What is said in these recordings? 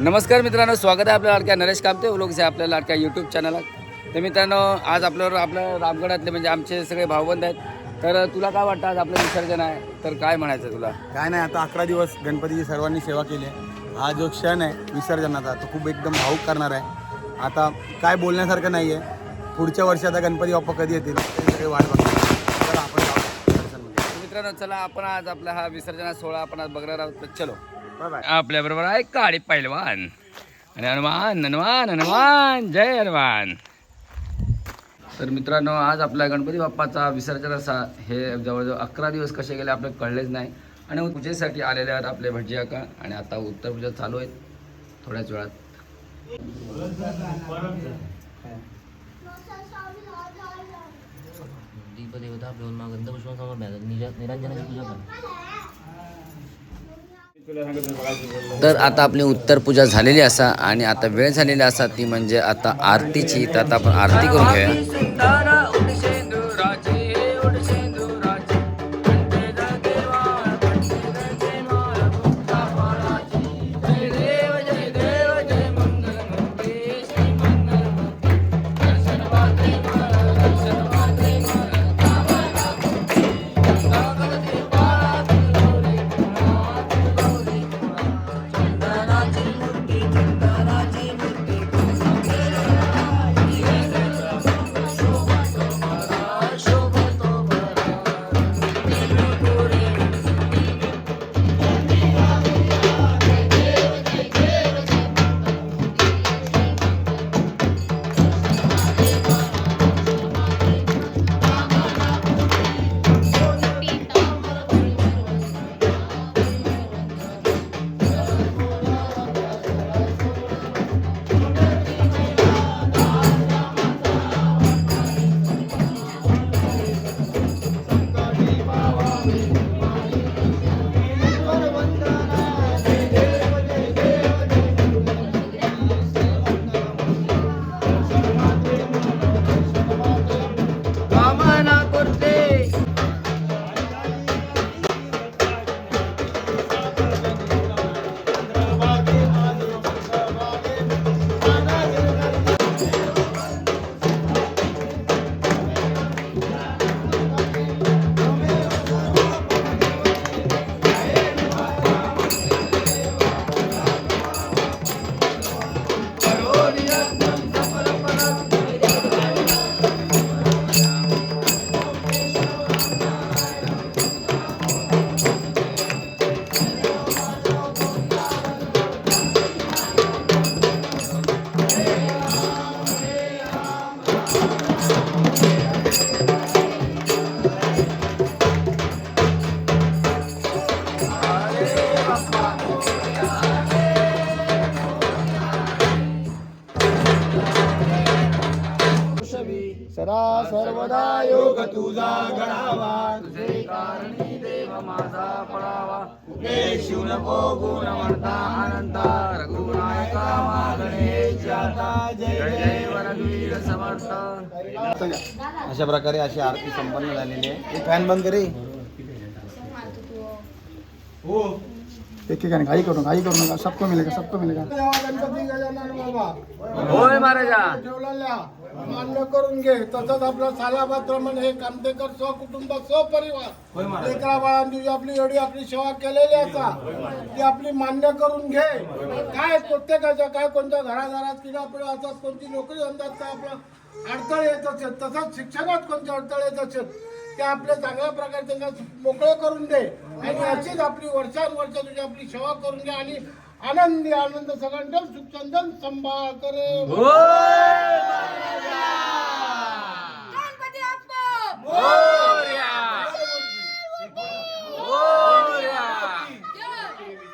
नमस्कार मित्रांनो स्वागत आहे आपल्या लाडक्या नरेश कामते. व्लॉग्स आपल्या लाडक्या यूट्यूब चॅनलात तर मित्रांनो आज आपल्यावर आपल्या रामगडातले म्हणजे आमचे सगळे भावबंद आहेत. तर तुला काय वाटतं आज आपलं विसर्जन आहे? तर काय म्हणायचं तुला? काय नाही आता अकरा दिवस गणपतीची सर्वांनी सेवा केली आहे. हा जो क्षण आहे विसर्जनाचा तो खूप एकदम भाऊक करणार आहे. आता काय बोलण्यासारखं नाही आहे पुढच्या वर्षी आता गणपती बाप्पा कधी येतील सगळे वाट बघतात तर आपण मित्रांनो चला आपण आज आपला हा विसर्जन सोहळा आपण आज बघणार आहोत. तर चलो. Bye bye. आपल्या बरोबर आहे काळी पैलवान. आणि हनुमान हनुमान हनुमान जय हनुमान. तर मित्रांनो आज आपल्या गणपती बाप्पाचा विसर्जन असा हे जवळजवळ अकरा दिवस कसे गेले आपल्याला कळलेच नाही. आणि पूजेसाठी आलेले आहेत आपले भटजी अका आणि आता उत्तर पूजा चालू आहेत थोड्याच वेळात. दीपदेवता ब्रह्मा गंधपुष्प निरंजनाची पूजा करा. तर आता आपली उत्तर पूजा झालेली असा आणि आता वेळ झालेली असा ती म्हणजे आता आरतीची. तर आता आपण आरती करून घेऊया. माझा पडावा शिव नको गुण म्हणता अनंता रघुनायका मागणे जय जय वरवीर समर्थ। अशा प्रकारे अशी आरती संपन्न झालेली आहे. फॅन बंद करे हो. एक एक घाई करू घाई करू नका. सबको मिलेगा सबको मिलेगा. होय महाराजा. मान्य करून घे. तसंच आपलं सालाबाद हे कामतेकर सहकुटुंब सहपरिवार. लेकरा बाळांची जी आपली एवढी आपली सेवा केलेली असा ती आपली मान्य करून घे. काय प्रत्येकाच्या काय कोणत्या घराघरात किंवा आपल्या हातात कोणती नोकरी धंद्यात काय आपलं अडथळे येत असेल तसंच शिक्षणात कोणते अडथळे येत असेल ते आपले चांगल्या प्रकारे त्यांना मोकळे करून दे. आणि अशीच आपली वर्षानुवर्ष तुझी आपली सेवा करून घे आणि आनंदी आनंद सगळ्यांना सुखचंदन संभाळ करे गणपती बाप्पा!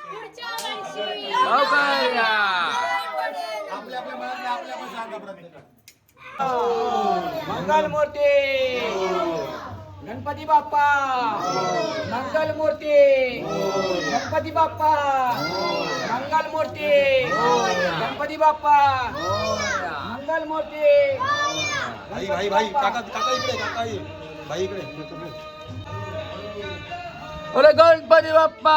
पुढच्या वर्षी मंगल मूर्ती गणपती बाप्पा मंगल मूर्ती गणपती बाप्पा मंगल मूर्ती गणपती बाप्पा मंगल मूर्ती भाई भाई भाई काका काका इकडे काका ये. भाई इकडे अरे गणपती बाप्पा.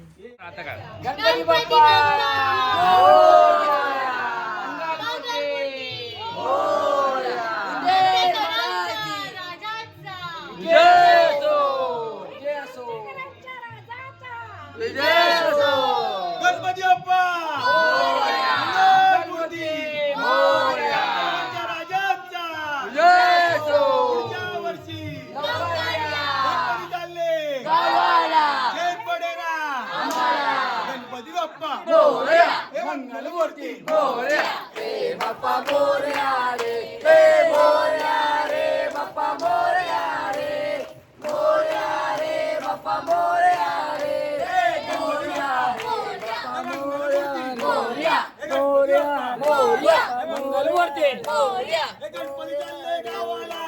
आता काय? गणपती बाप्पा मंगल मूर्ती जय असो जय असो जय असो गणपती बाप्पा गणपती मोरया. राजाचा जय असो वर्षी गणपती चालले गावाला जय पडेरा गणपती बाप्पा मोरया. हे मंगलमूर्ती मोरया रे बाप्पा मोरया रे रे मोरया रे बाप्पा मोरया रे मोरया रे बाप्पा मोरया रे रे मोरया मोरया मोरया मोरया मंगलमूर्ती हे गणपती गावाला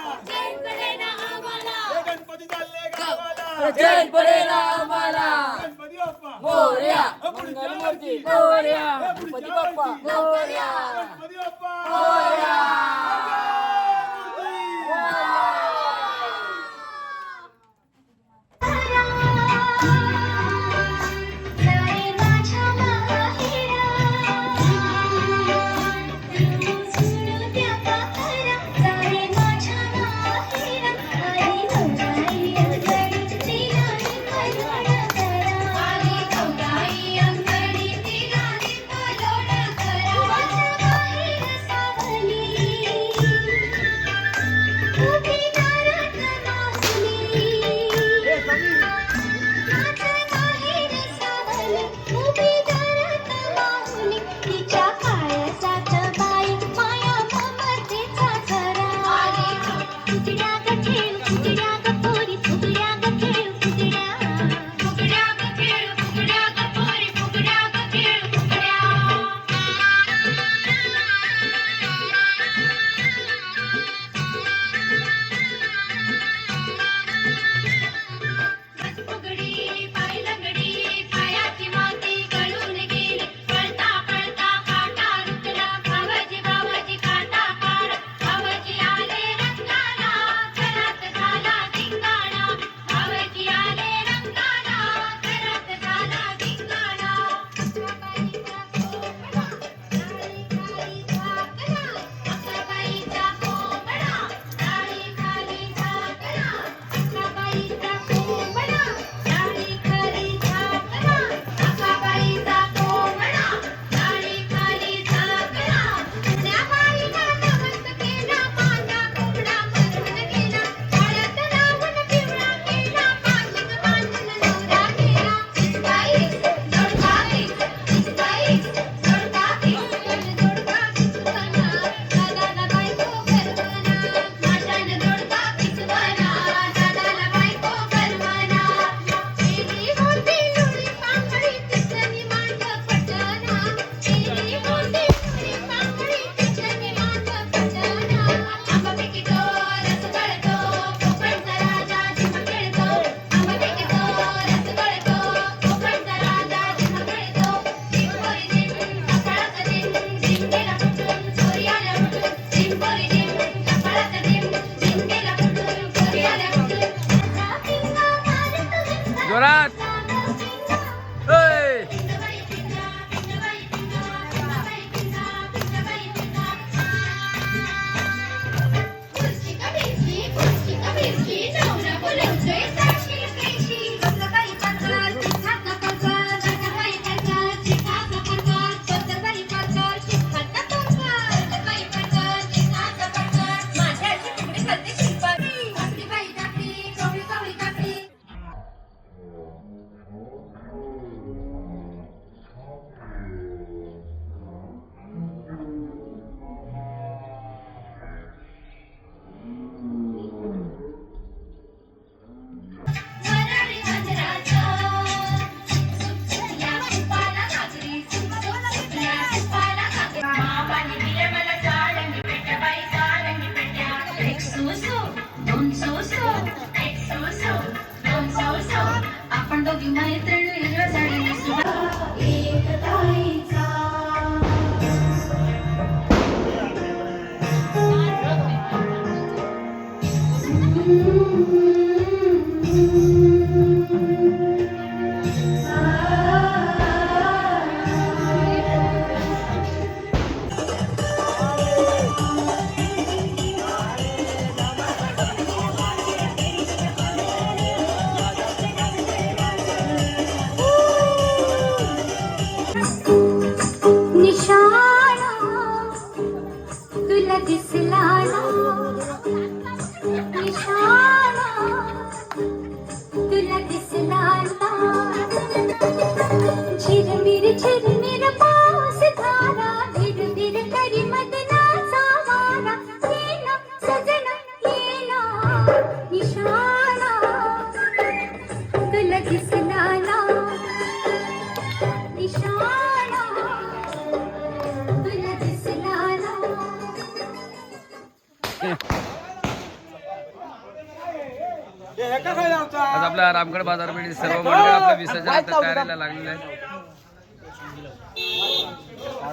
जय पडेला आम्हाला गणपती बाप्पा मोरया. हे पुढच्या मंगलमूर्ती. वर्षी. मोरया. हे गणपती पुढच्या बाप्पा. वर्षी. मोरया गणपती बाप्पा मोरया.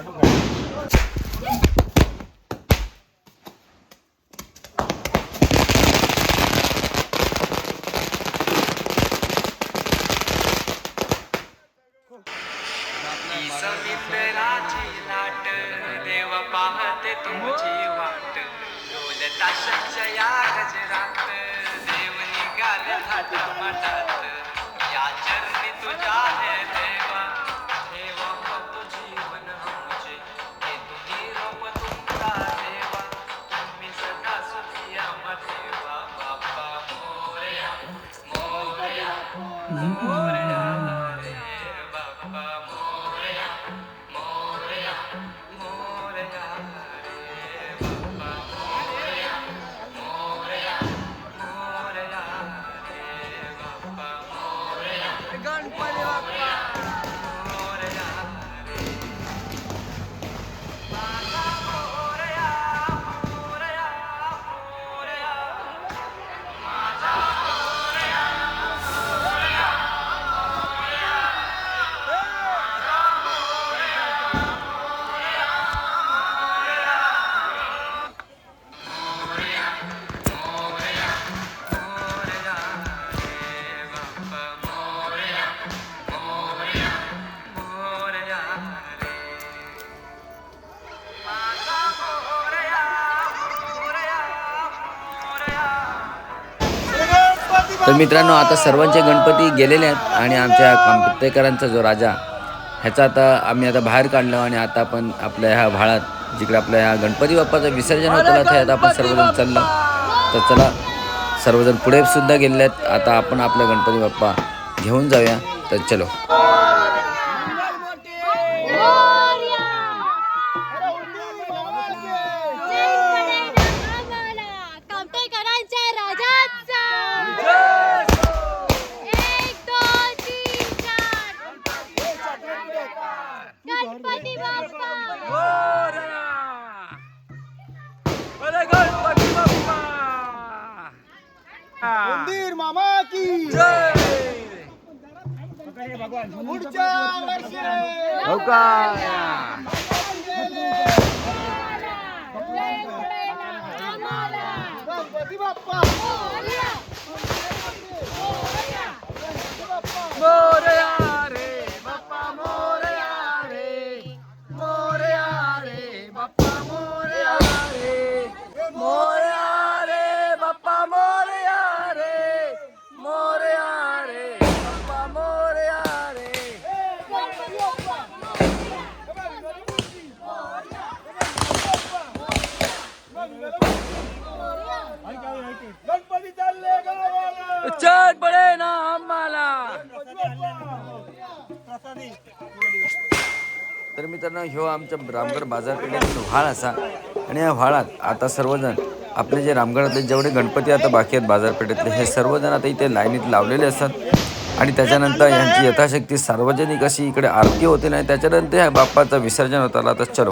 Okay. तर मित्रांनो आता सर्वांचे गणपती गेलेले आहेत आणि आमच्या कांपतेकरांचा जो राजा ह्याचा आता आम्ही आता बाहेर काढलो आणि आता आपण आपल्या ह्या भाळात जिकडे आपल्या ह्या गणपती बाप्पाचं विसर्जन होतं ना आता आपण सर्वजण चाललो. तर चला सर्वजण पुढे सुद्धा गेलेले आहेत. आता आपण आपला गणपती बाप्पा घेऊन जाऊया. तर चलो. गणपती बाप्पा! मंदिर मामा की! पुढच्या हो का? गणपती बाप्पा! मोरया! मित्रांनो ह्यो आमच्या रामगड बाजारपेठेत व्हाळ असा. आणि या व्हाळात आता सर्वजण आपले जे रामगडातले जेवढे गणपती आता बाकी आहेत बाजारपेठेतले हे सर्वजण आता इथे लाईनीत लावलेले असतात. आणि त्याच्यानंतर यांची यथाशक्ती सार्वजनिक अशी इकडे आरती होते नाही त्याच्यानंतर ह्या बाप्पाचं विसर्जन होताला आता चलो.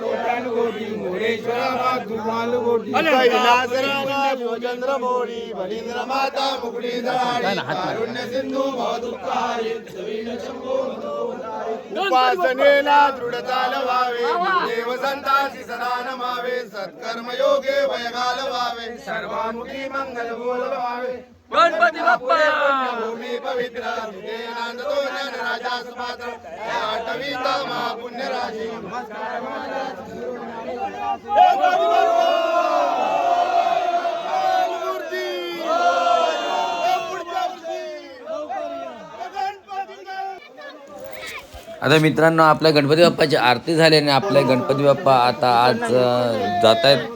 चंद्र मोडी बलिंद्र माता मुकडी कारुण्य सिंधू मधुकारी उपासनेला दृढ चालवावे देव संतासी सदा नमावे सत्कर्म योगे वयगाल व्हावे. सर्वामुखी मंगल बोलवावे गणपती बाप्पा! भूमी पवित्र. राजा महापुण्य राशी आता मित्रांनो आपल्या गणपती बाप्पाची आरती झाली आणि आपले गणपती बाप्पा आता आज जात आहेत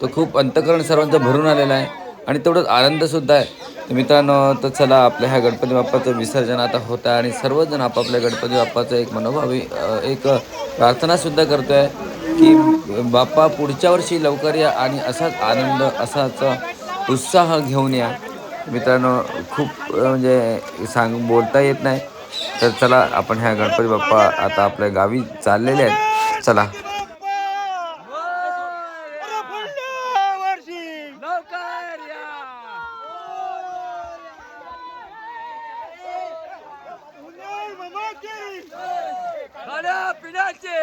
तो खूप अंतकरण सर्वांचं भरून आलेलं आहे आणि तेवढंच आनंदसुद्धा आहे. तर मित्रांनो तर चला आपल्या ह्या गणपती बाप्पाचं विसर्जन आता होत आहे आणि सर्वजण आपापल्या गणपती बाप्पाचं एक मनोभावी एक प्रार्थनासुद्धा करतो आहे की बाप्पा पुढच्या वर्षी लवकर या आणि असाच आनंद असाच उत्साह घेऊन या. मित्रांनो खूप म्हणजे सांग बोलता येत नाही. तर चला आपण ह्या गणपती बाप्पा आता आपल्या गावी चाललेले आहेत. चला लवकर या खाण्या पिण्याचे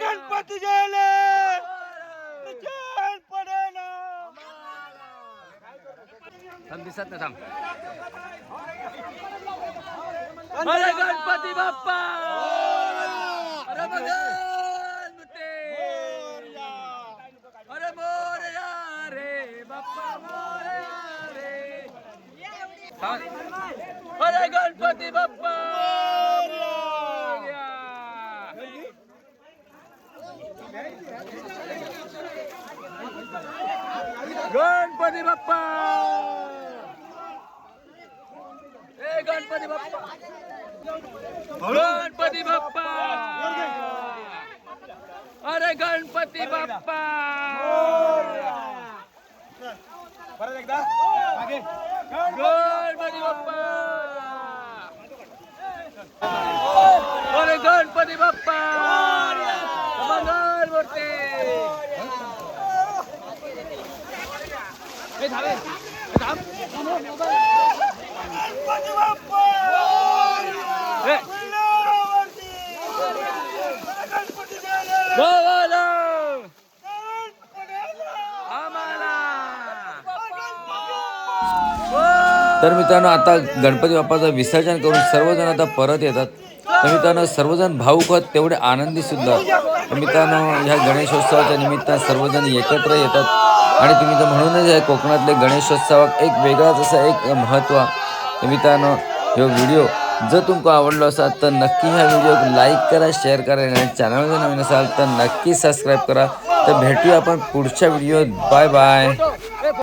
गणपती गेले थांब दिसत नाही थांब अरे गणपती बाप्पा अरे भगवान मुते. अरे मोरया रे बाप्पा मोरया रे अरे गणपती बाप्पा! मोरया. गणपती बाप्पा! ए गणपती बाप्पा! गणपती बाप्पा! अरे गणपती बाप्पा! गणपती बाप्पा अरे गणपती बाप्पा मंगल मूर्ती हे थांबे हे थांब हे. गोवाला. आम्हाला. तर मित्रांनो आता गणपती बाप्पाचं विसर्जन करून सर्वजण आता परत येतात. तर मित्रांनो सर्वजण भाऊक आहेत तेवढे आनंदी सुद्धा तर मित्रांनो ह्या गणेशोत्सवाच्या निमित्तानं सर्वजण एकत्र येतात. आणि तुम्ही तर म्हणूनच या कोकणातले गणेशोत्सवाक एक वेगळाच असं एक महत्त्व तर मित्रांनो ह्यो व्हिडिओ जर तुमका आवडलो असाल तर नक्की ह्या व्हिडिओ लाईक करा शेअर करा आणि चॅनलमध्ये नवीन असाल तर नक्की सबस्क्राईब करा. तर भेटूया आपण पुढच्या व्हिडिओत. Bye bye.